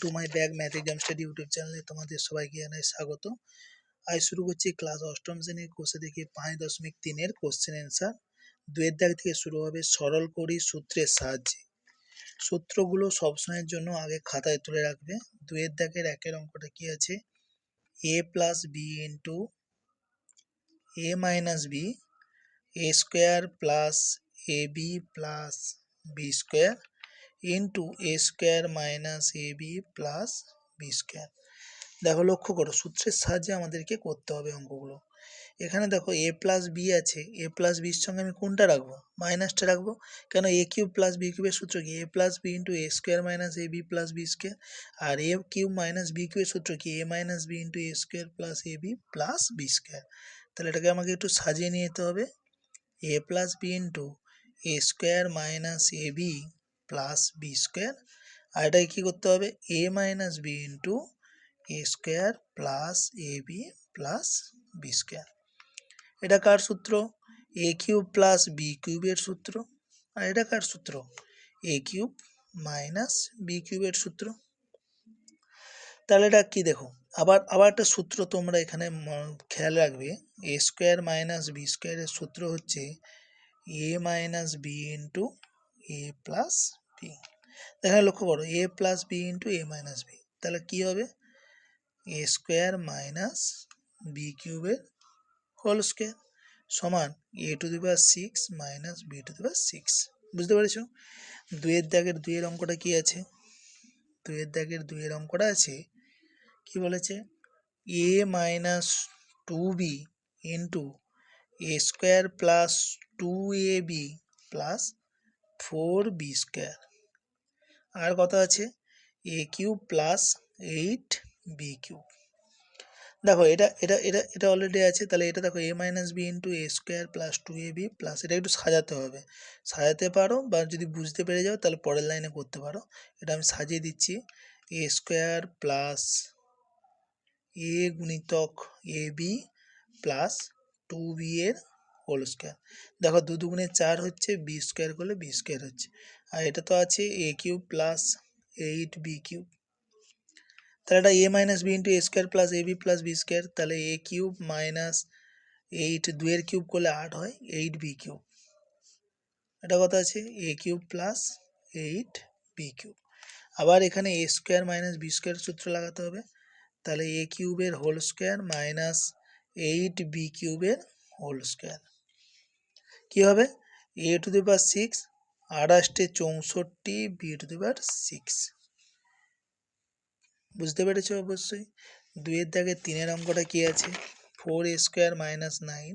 To my bag math exam study YouTube চ্যানেলে তোমাদের সবাইকে জানাই স্বাগত। আজ শুরু করছি ক্লাস অষ্টম শ্রেণির কোষে দেখি পাঁচ দশমিক তিনের কোশ্চেন অ্যান্সার দুয়ের দাগ থেকে শুরু হবে সরল করি সূত্রের সাহায্যে। সূত্রগুলো সবসময়ের জন্য আগে খাতায় তুলে রাখবে। দুয়ের দাগের একের অঙ্কটা কি আছে? A plus B into A minus B A square plus A B plus B square into A square minus A B plus B square দেখো লক্ষ্য করো, সূত্রের সাহায্যে আমাদেরকে করতে হবে অঙ্কগুলো। এখানে দেখো এ প্লাস বি আছে এ প্লাস বির সঙ্গে আমি কোনটা রাখব? মাইনাসটা রাখব। কেন এ কিউব প্লাস বি কিউবের সূত্র কি? A plus B into A square minus A B plus B square R A cube minus B কিউবের সূত্র কি? A minus B into A square plus A B plus B square তাহলে এটাকে আমাকে একটু সাজিয়ে নিয়ে যেতে হবে। A plus B into A square minus A B plus B square আর এটাকে কী করতে হবে? A minus B into A square plus A B plus B square এটা কার সূত্র? এ কিউব প্লাস বি কিউবের সূত্র। আর এটা কার সূত্র? এ কিউব মাইনাস বি কিউবের সূত্র। তাহলে এটা কি দেখো? আবার আবার একটা সূত্র তোমরা এখানে খেয়াল রাখবে। এ স্কোয়ার মাইনাস বি স্কোয়ারের সূত্র হচ্ছে A minus B into A plus B এখানে লক্ষ্য করো A plus B into A minus B তাহলে কী হবে? এ স্কোয়ার মাইনাস বি কিউবের হোল স্কোয়ার সমান A to the power six minus B to the power six বুঝতে পেরেছ? দুইয়ের দাগের দুইয়ের অঙ্কটা কি আছে? দুইয়ের দাগের দুইয়ের অঙ্কটা আছে, কি বলেছে? A minus two B into A square plus two A B plus four B square. আর কত আছে? A cube plus eight B cube. দেখো, এটা এটা এটা এটা অলরেডি আছে, তাহলে এটা দেখো, A minus B into A square plus two A B plus এটা একটু সাজাতে হবে। সাজাতে পারো বা যদি বুঝতে পেরে যাও, তাহলে পরের লাইনে করতে পারো। এটা আমি সাজিয়ে দিচ্ছি। এ স্কোয়ার প্লাস এ গুণিতক A B plus two B এর হোল স্কোয়ার দেখো দু দুগুণে চার হচ্ছে বি স্কোয়ার করলে বি স্কোয়ার হচ্ছে। আর এটা তো আছে A cube plus eight B cube তাহলে এটা A minus B into A square plus A B plus B square তাহলে এ কিউব মাইনাস এইট দুয়ের কিউব করলে আট হয় এইট বি কিউব এটা কথা আছে? A cube plus eight B cube আবার এখানে A square minus B square সূত্র লাগাতে হবে। তাহলে এ কিউবের whole square minus eight B কিউবের হোল স্কোয়ার কী হবে? A to the power six আঠাশটে চৌষট্টি B to the power six বুঝতে পেরেছ অবশ্যই? দুইয়ের দাগে তিনের অঙ্কটা কী আছে? Four A square minus nine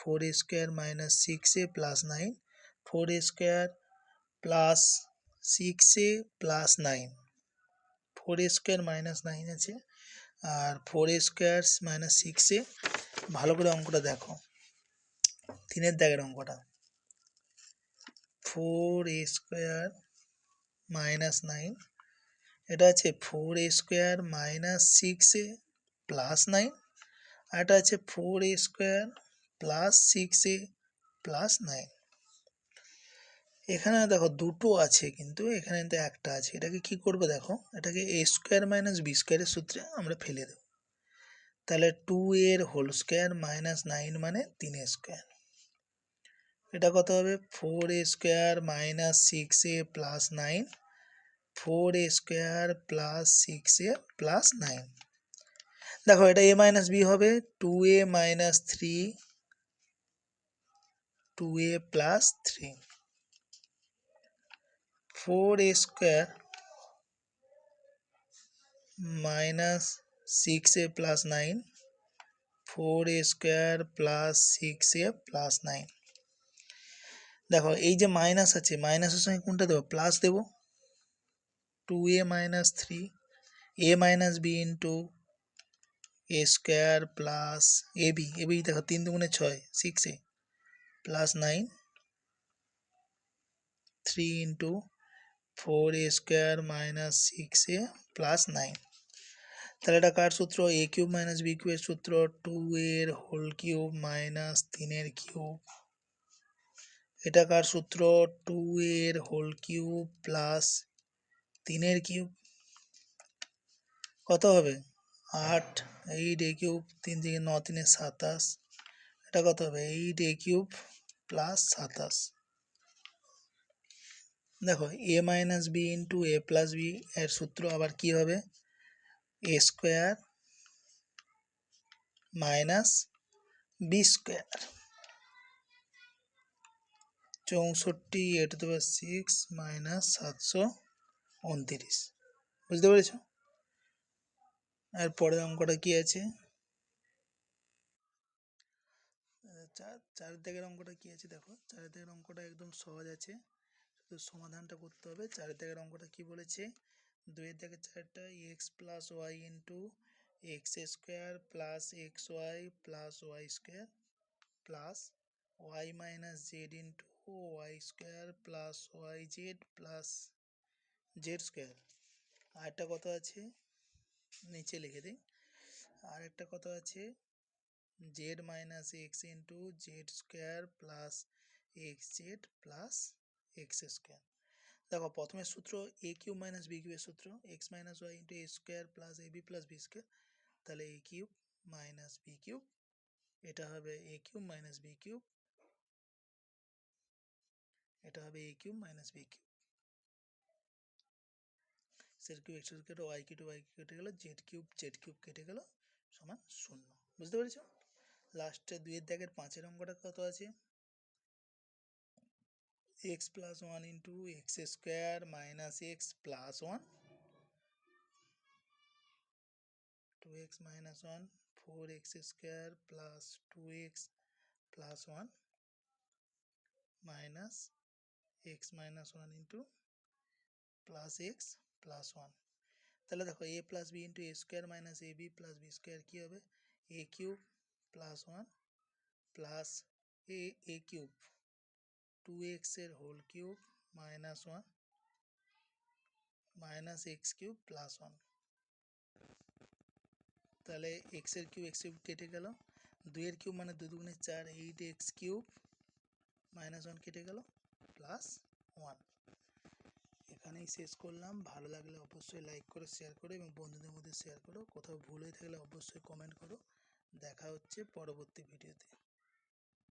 four A square minus six A plus nine four A square plus six A plus nine four A square minus nine আছে, আর four A square minus six A ভালো করে অঙ্কটা দেখো। তিনের দাগের অঙ্কটা। Four A square minus nine. এটা আছে four A square minus six A plus nine. আর এটা আছে four A square plus six A plus nine. এখানে দেখো দুটো আছে কিন্তু, এখানে কিন্তু একটা আছে। এটাকে কি করবে দেখো, এটাকে এ স্কোয়ার মাইনাস বি স্কোয়ারের সূত্রে আমরা ফেলে দেব। তাহলে টু এর হোল স্কোয়ার মাইনাস নাইন মানে তিন স্কোয়ার। এটা কত হবে? Four A square minus six A plus nine four A square plus six A plus nine দেখো, এটা এ মাইনাস বি হবে। Two A minus three two A plus three four A square minus six A plus nine four A square plus six A plus nine দেখো, এই যে minus আছে মাইনাসের সঙ্গে কোনটা দেবো? প্লাস দেবো? Two A minus three A minus B into A square plus A B A B দেখো, তিন দুগুণে ছয় six plus nine three into four A square minus six plus nine তাহলে এটা কার সূত্র? এ কিউব মাইনাস বি কিউবের সূত্র টু এর হোল কিউব মাইনাস তিনের কিউব এটা কার সূত্র টু এর হোল কিউব প্লাস তিনের কিউব। কত হবে? আট, এইট এ কিউব, তিন থেকে ন, তিনে সাতাশ। এটা কত হবে? এইট এ কিউব প্লাস সাতাশ। দেখো, A minus B into A plus B এর সূত্র আবার কি হবে? A square minus B square. চৌষট্টি এ টু দেওয়ার সিক্স মাইনাস সাতশো উনতিরিশ। বুঝতে পেরেছ? আর পরের অঙ্কটা কি আছে? চার চার দিকের অঙ্কটা কি আছে দেখো? চার দিকের অঙ্কটা একদম সহজ আছে। শুধু সমাধানটা করতে হবে। চার দিকের অঙ্কটা কি বলেছে? দুইয়ের দিকে চারটা X plus Y into X square plus X Y plus Y square plus Y minus Z into Y square plus Y Z plus Z square আরেকটা কত আছে, নিচে লিখে দিই। আর একটা কত আছে Z minus X into Z square plus X Z plus X square দেখো প্রথমের সূত্র এ কিউব মাইনাস বি কিউবের সূত্র X minus Y into A square plus A B plus B square তাহলে A cube minus B cube, এটা হবে A cube minus B cube এটা হবে A cube minus B cube set cube X কেটে Y cube Y কেটে গেল Z cube Z cube কেটে গেল, সমান শূন্য। বুঝতে পেরেছ? লাস্টে দুইয়ের দাগের পাঁচের অঙ্কটা কত আছে? X plus one into X square minus X plus one two X minus one four X square plus two X plus one minus X minus one into plus X plus one তাহলে দেখো A plus B into A square minus A B plus B square কী হবে A cube plus one plus A A cube two এক্সের whole cube minus one minus X cube plus one তাহলে এক্সের cube x cube কেটে গেল দুইয়ের cube মানে দু দুগুণে চার eight X cube minus one কেটে গেল প্লাস ওয়ান এখানেই শেষ করলাম। ভালো লাগলে অবশ্যই লাইক করে শেয়ার করো এবং বন্ধুদের মধ্যে শেয়ার করো। কোথাও ভুল হয়ে থাকলে অবশ্যই কমেন্ট করো। দেখা হচ্ছে পরবর্তী ভিডিওতে